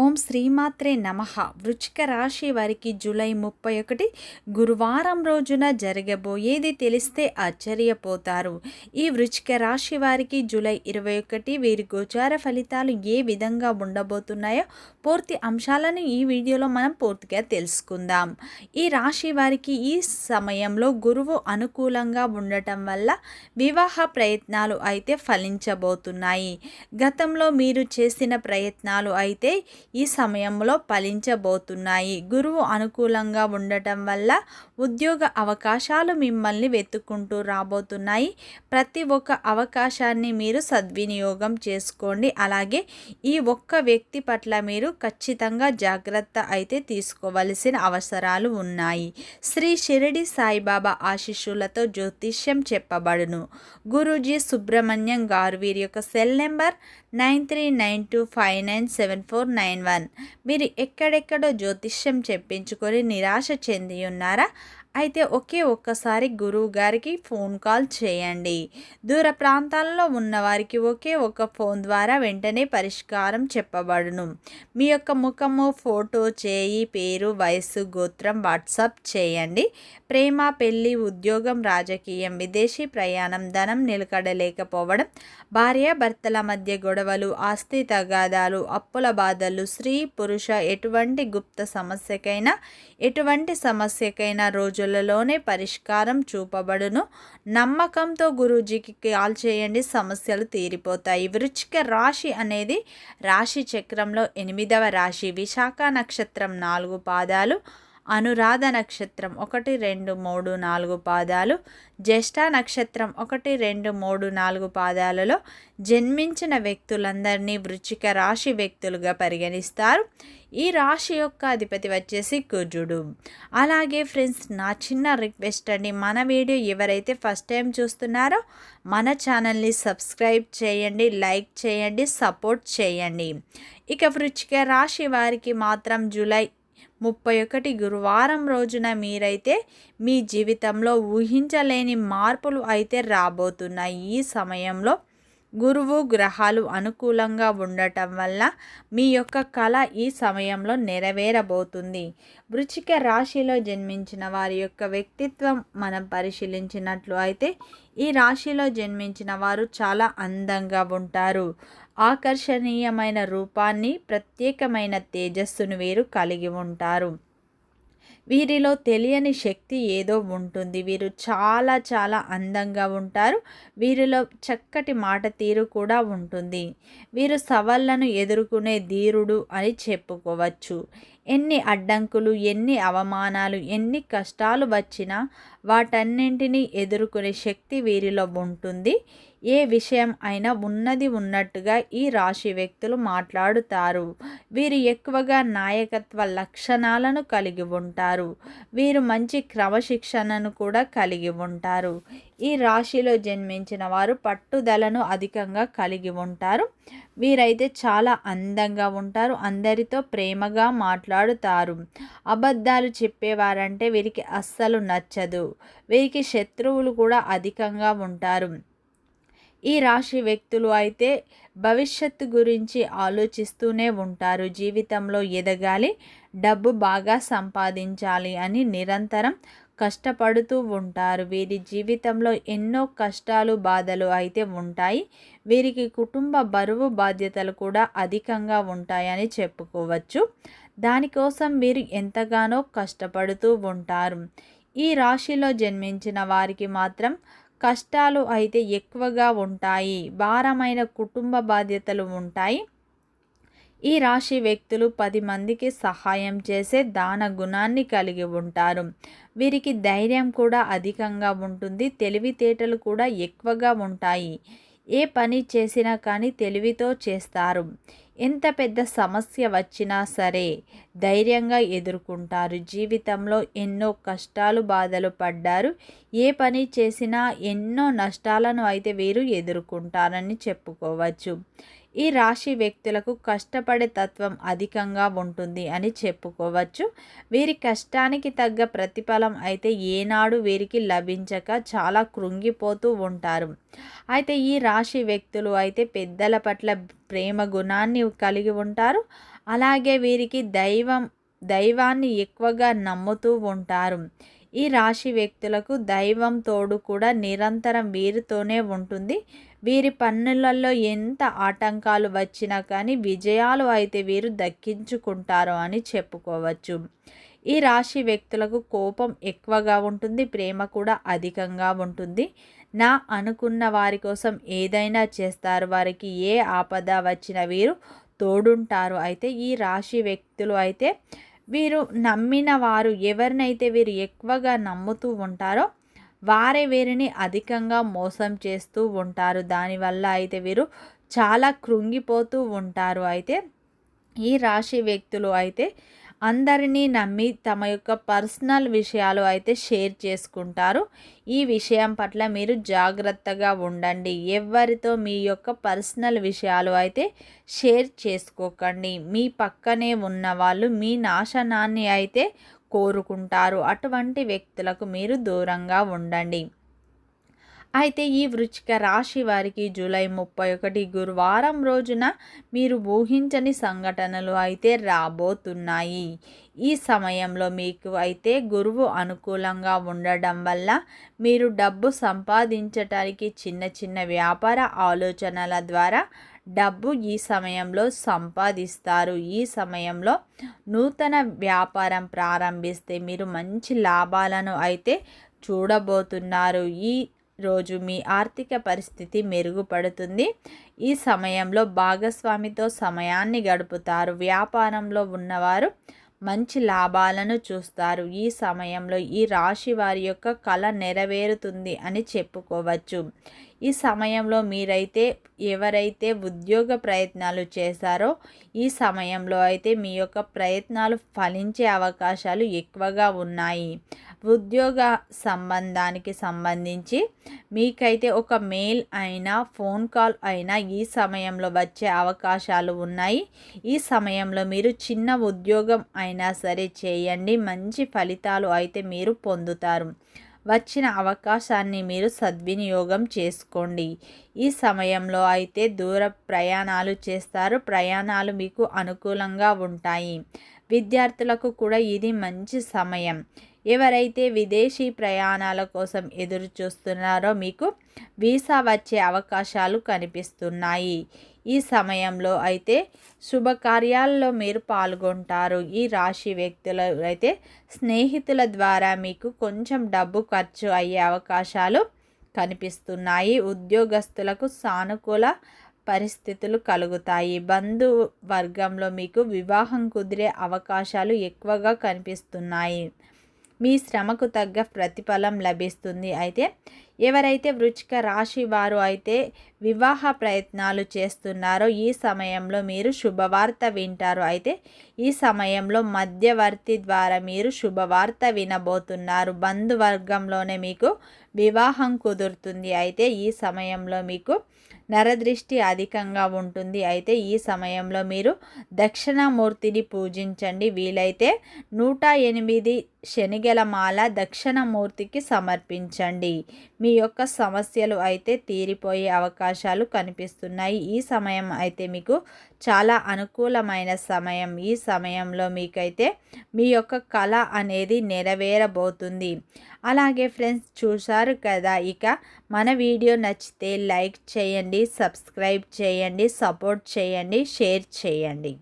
ఓం శ్రీమాత్రే నమ. వృచ్చిక రాశి వారికి జూలై ముప్పై ఒకటి గురువారం రోజున జరగబోయేది తెలిస్తే ఆశ్చర్యపోతారు. ఈ వృచ్చిక రాశి వారికి జూలై ఇరవై ఒకటి వీరి గోచార ఫలితాలు ఏ విధంగా ఉండబోతున్నాయో పూర్తి అంశాలను ఈ వీడియోలో మనం పూర్తిగా తెలుసుకుందాం. ఈ రాశి వారికి ఈ సమయంలో గురువు అనుకూలంగా ఉండటం వల్ల వివాహ ప్రయత్నాలు అయితే ఫలించబోతున్నాయి. గతంలో మీరు చేసిన ప్రయత్నాలు అయితే ఈ సమయంలో ఫలించబోతున్నాయి. గురువు అనుకూలంగా ఉండటం వల్ల ఉద్యోగ అవకాశాలు మిమ్మల్ని వెతుక్కుంటూ రాబోతున్నాయి. ప్రతి ఒక్క అవకాశాన్ని మీరు సద్వినియోగం చేసుకోండి. అలాగే ఈ ఒక్క వ్యక్తి పట్ల మీరు ఖచ్చితంగా జాగ్రత్త అయితే తీసుకోవలసిన అవసరాలు ఉన్నాయి. శ్రీ షిరిడి సాయిబాబా ఆశిష్యులతో జ్యోతిష్యం చెప్పబడును. గురూజీ సుబ్రహ్మణ్యం గారు వీరి యొక్క cell number nine three nine two five nine seven four nine one. మీరు ఎక్కడెక్కడో జ్యోతిష్యం చెప్పించుకొని నిరాశ చెంది ఉన్నారా? అయితే ఒకే ఒక్కసారి గురువు గారికి ఫోన్ కాల్ చేయండి. దూర ప్రాంతాల్లో ఉన్నవారికి ఒకే ఒక ఫోన్ ద్వారా వెంటనే పరిష్కారం చెప్పబడును. మీ యొక్క ముఖము ఫోటో చేయి పేరు వయస్సు గోత్రం వాట్సాప్ చేయండి. ప్రేమ పెళ్ళి ఉద్యోగం రాజకీయం విదేశీ ప్రయాణం ధనం నిలకడలేకపోవడం భార్యాభర్తల మధ్య గొడవలు ఆస్తి తగాదాలు అప్పుల బాధలు స్త్రీ పురుష ఎటువంటి గుప్త సమస్యకైనా ఎటువంటి సమస్యకైనా రోజులలోనే పరిష్కారం చూపబడును. నమ్మకంతో గురూజీకి కాల్ చేయండి సమస్యలు తీరిపోతాయి. వృచ్చిక రాశి అనేది రాశి చక్రంలో ఎనిమిదవ రాశి. విశాఖ నక్షత్రం నాలుగు పాదాలు. అనురాధ నక్షత్రం ఒకటి రెండు మూడు నాలుగు పాదాలు. జ్యేష్ఠ నక్షత్రం ఒకటి రెండు మూడు నాలుగు పాదాలలో జన్మించిన వ్యక్తులందరినీ వృచ్చిక రాశి వ్యక్తులుగా పరిగణిస్తారు. ఈ రాశి యొక్క అధిపతి వచ్చేసి కుజుడు. అలాగే ఫ్రెండ్స్ నా చిన్న రిక్వెస్ట్ అండి మన వీడియో ఎవరైతే ఫస్ట్ టైం చూస్తున్నారో మన ఛానల్ని సబ్స్క్రైబ్ చేయండి లైక్ చేయండి సపోర్ట్ చేయండి. ఇక వృచ్చిక రాశి వారికి మాత్రం జూలై ముప్పై ఒకటి గురువారం రోజున మీరైతే మీ జీవితంలో ఊహించలేని మార్పులు అయితే రాబోతున్నాయి. ఈ సమయంలో గురువు గ్రహాలు అనుకూలంగా ఉండటం వల్ల మీ యొక్క కళ ఈ సమయంలో నెరవేరబోతుంది. వృచ్చిక రాశిలో జన్మించిన వారి యొక్క వ్యక్తిత్వం మనం పరిశీలించినట్లు అయితే ఈ రాశిలో జన్మించిన వారు చాలా అందంగా ఉంటారు. ఆకర్షణీయమైన రూపాన్ని ప్రత్యేకమైన తేజస్సును వీరు కలిగి ఉంటారు. వీరిలో తెలియని శక్తి ఏదో ఉంటుంది. వీరు చాలా చాలా అందంగా ఉంటారు. వీరిలో చక్కటి మాట తీరు కూడా ఉంటుంది. వీరు సవాళ్ళను ఎదుర్కొనే ధీరుడు అని చెప్పుకోవచ్చు. ఎన్ని అడ్డంకులు ఎన్ని అవమానాలు ఎన్ని కష్టాలు వచ్చినా వాటన్నింటినీ ఎదుర్కొనే శక్తి వీరిలో ఉంటుంది. ఏ విషయం అయినా ఉన్నది ఉన్నట్టుగా ఈ రాశి వ్యక్తులు మాట్లాడుతారు. వీరు ఎక్కువగా నాయకత్వ లక్షణాలను కలిగి ఉంటారు. వీరు మంచి క్రమశిక్షణను కూడా కలిగి ఉంటారు. ఈ రాశిలో జన్మించిన వారు పట్టుదలను అధికంగా కలిగి ఉంటారు. వీరైతే చాలా అందంగా ఉంటారు. అందరితో ప్రేమగా మాట్లాడుతారు. అబద్ధాలు చెప్పేవారంటే వీరికి అస్సలు నచ్చదు. వీరికి శత్రువులు కూడా అధికంగా ఉంటారు. ఈ రాశి వ్యక్తులు అయితే భవిష్యత్తు గురించి ఆలోచిస్తూనే ఉంటారు. జీవితంలో ఎదగాలి డబ్బు బాగా సంపాదించాలి అని నిరంతరం కష్టపడుతూ ఉంటారు. వీరి జీవితంలో ఎన్నో కష్టాలు బాధలు అయితే ఉంటాయి. వీరికి కుటుంబ బరువు బాధ్యతలు కూడా అధికంగా ఉంటాయని చెప్పుకోవచ్చు. దానికోసం వీరు ఎంతగానో కష్టపడుతూ ఉంటారు. ఈ రాశిలో జన్మించిన వారికి మాత్రం కష్టాలు అయితే ఎక్కువగా ఉంటాయి. భారమైన కుటుంబ బాధ్యతలు ఉంటాయి. ఈ రాశి వ్యక్తులు పది మందికి సహాయం చేసే దాన గుణాన్ని కలిగి ఉంటారు. వీరికి ధైర్యం కూడా అధికంగా ఉంటుంది. తెలివితేటలు కూడా ఎక్కువగా ఉంటాయి. ఏ పని చేసినా కానీ తెలివితో చేస్తారు. ఎంత పెద్ద సమస్య వచ్చినా సరే ధైర్యంగా ఎదుర్కొంటారు. జీవితంలో ఎన్నో కష్టాలు బాధలు పడ్డారు. ఏ పని చేసినా ఎన్నో నష్టాలను అయితే వీరు ఎదుర్కొంటారని చెప్పుకోవచ్చు. ఈ రాశి వ్యక్తులకు కష్టపడే తత్వం అధికంగా ఉంటుంది అని చెప్పుకోవచ్చు. వీరి కష్టానికి తగ్గ ప్రతిఫలం అయితే ఏనాడు వీరికి లభించక చాలా కృంగిపోతూ ఉంటారు. అయితే ఈ రాశి వ్యక్తులు అయితే పెద్దల పట్ల ప్రేమ గుణాన్ని కలిగి ఉంటారు. అలాగే వీరికి దైవం దైవాన్ని ఎక్కువగా నమ్ముతూ ఉంటారు. ఈ రాశి వ్యక్తులకు దైవం తోడు కూడా నిరంతరం వీరితోనే ఉంటుంది. వీరి పన్నులలో ఎంత ఆటంకాలు వచ్చినా కానీ విజయాలు అయితే వీరు దక్కించుకుంటారు అని చెప్పుకోవచ్చు. ఈ రాశి వ్యక్తులకు కోపం ఎక్కువగా ఉంటుంది ప్రేమ కూడా అధికంగా ఉంటుంది. నా అనుకున్న వారి కోసం ఏదైనా చేస్తారు వారికి ఏ ఆపద వచ్చిన వీరు తోడుంటారు. అయితే ఈ రాశి వ్యక్తులు అయితే వీరు నమ్మిన వారు ఎవరినైతే వీరు ఎక్కువగా నమ్ముతూ ఉంటారో వారే వీరిని అధికంగా మోసం చేస్తూ ఉంటారు. దానివల్ల అయితే వీరు చాలా కృంగిపోతూ ఉంటారు. అయితే ఈ రాశి వ్యక్తులు అయితే అందరినీ నమ్మి తమ యొక్క పర్సనల్ విషయాలు అయితే షేర్ చేసుకుంటారు. ఈ విషయం పట్ల మీరు జాగ్రత్తగా ఉండండి. ఎవరితో మీ యొక్క పర్సనల్ విషయాలు అయితే షేర్ చేసుకోకండి. మీ పక్కనే ఉన్న వాళ్ళు మీ నాశనాన్ని అయితే కోరుకుంటారు. అటువంటి వ్యక్తులకు మీరు దూరంగా ఉండండి. అయితే ఈ వృచ్చిక రాశి వారికి జూలై ముప్పై ఒకటి గురువారం రోజున మీరు ఊహించని సంఘటనలు అయితే రాబోతున్నాయి. ఈ సమయంలో మీకు అయితే గురువు అనుకూలంగా ఉండడం వల్ల మీరు డబ్బు సంపాదించటానికి చిన్న చిన్న వ్యాపార ఆలోచనల ద్వారా డబ్బు ఈ సమయంలో సంపాదిస్తారు. ఈ సమయంలో నూతన వ్యాపారం ప్రారంభిస్తే మీరు మంచి లాభాలను అయితే చూడబోతున్నారు. ఈ రోజు మీ ఆర్థిక పరిస్థితి మెరుగుపడుతుంది. ఈ సమయంలో భాగస్వామితో సమయాన్ని గడుపుతారు. వ్యాపారంలో ఉన్నవారు మంచి లాభాలను చూస్తారు. ఈ సమయంలో ఈ రాశి వారి యొక్క కళ నెరవేరుతుంది అని చెప్పుకోవచ్చు. ఈ సమయంలో మీరైతే ఎవరైతే ఉద్యోగ ప్రయత్నాలు చేశారో ఈ సమయంలో అయితే మీ యొక్క ప్రయత్నాలు ఫలించే అవకాశాలు ఎక్కువగా ఉన్నాయి. ఉద్యోగ సంబంధానికి సంబంధించి మీకైతే ఒక మెయిల్ అయినా ఫోన్ కాల్ అయినా ఈ సమయంలో వచ్చే అవకాశాలు ఉన్నాయి. ఈ సమయంలో మీరు చిన్న ఉద్యోగం అయినా సరే చేయండి. మంచి ఫలితాలు అయితే మీరు పొందుతారు. వచ్చిన అవకాశాన్ని మీరు సద్వినియోగం చేసుకోండి. ఈ సమయంలో అయితే దూర ప్రయాణాలు చేస్తారు. ప్రయాణాలు మీకు అనుకూలంగా ఉంటాయి. విద్యార్థులకు కూడా ఇది మంచి సమయం. ఎవరైతే విదేశీ ప్రయాణాల కోసం ఎదురు చూస్తున్నారో మీకు వీసా వచ్చే అవకాశాలు కనిపిస్తున్నాయి. ఈ సమయంలో అయితే శుభకార్యాల్లో మీరు పాల్గొంటారు. ఈ రాశి వ్యక్తులు అయితే స్నేహితుల ద్వారా మీకు కొంచెం డబ్బు ఖర్చు అయ్యే అవకాశాలు కనిపిస్తున్నాయి. ఉద్యోగస్తులకు సానుకూల పరిస్థితులు కలుగుతాయి. బంధు వర్గంలో మీకు వివాహం కుదిరే అవకాశాలు ఎక్కువగా కనిపిస్తున్నాయి. మీ శ్రమకు తగ్గ ప్రతిఫలం లభిస్తుంది. అయితే ఎవరైతే వృచ్చిక రాశి వారు అయితే వివాహ ప్రయత్నాలు చేస్తున్నారో ఈ సమయంలో మీరు శుభవార్త వింటారు. అయితే ఈ సమయంలో మధ్యవర్తి ద్వారా మీరు శుభవార్త వినబోతున్నారు. బంధువర్గంలోనే మీకు వివాహం కుదురుతుంది. అయితే ఈ సమయంలో మీకు నరదృష్టి అధికంగా ఉంటుంది. అయితే ఈ సమయంలో మీరు దక్షిణామూర్తిని పూజించండి. వీలైతే నూట ఎనిమిది శనిగల మాల దక్షిణమూర్తికి సమర్పించండి. మీ యొక్క సమస్యలు అయితే తీరిపోయే అవకాశాలు కనిపిస్తున్నాయి. ఈ సమయం అయితే మీకు చాలా అనుకూలమైన సమయం. ఈ సమయంలో మీకైతే మీ యొక్క కళ అనేది నెరవేరబోతుంది. అలాగే ఫ్రెండ్స్ చూశారు కదా? ఇక మన వీడియో నచ్చితే లైక్ చేయండి సబ్స్క్రైబ్ చేయండి సపోర్ట్ చేయండి షేర్ చేయండి.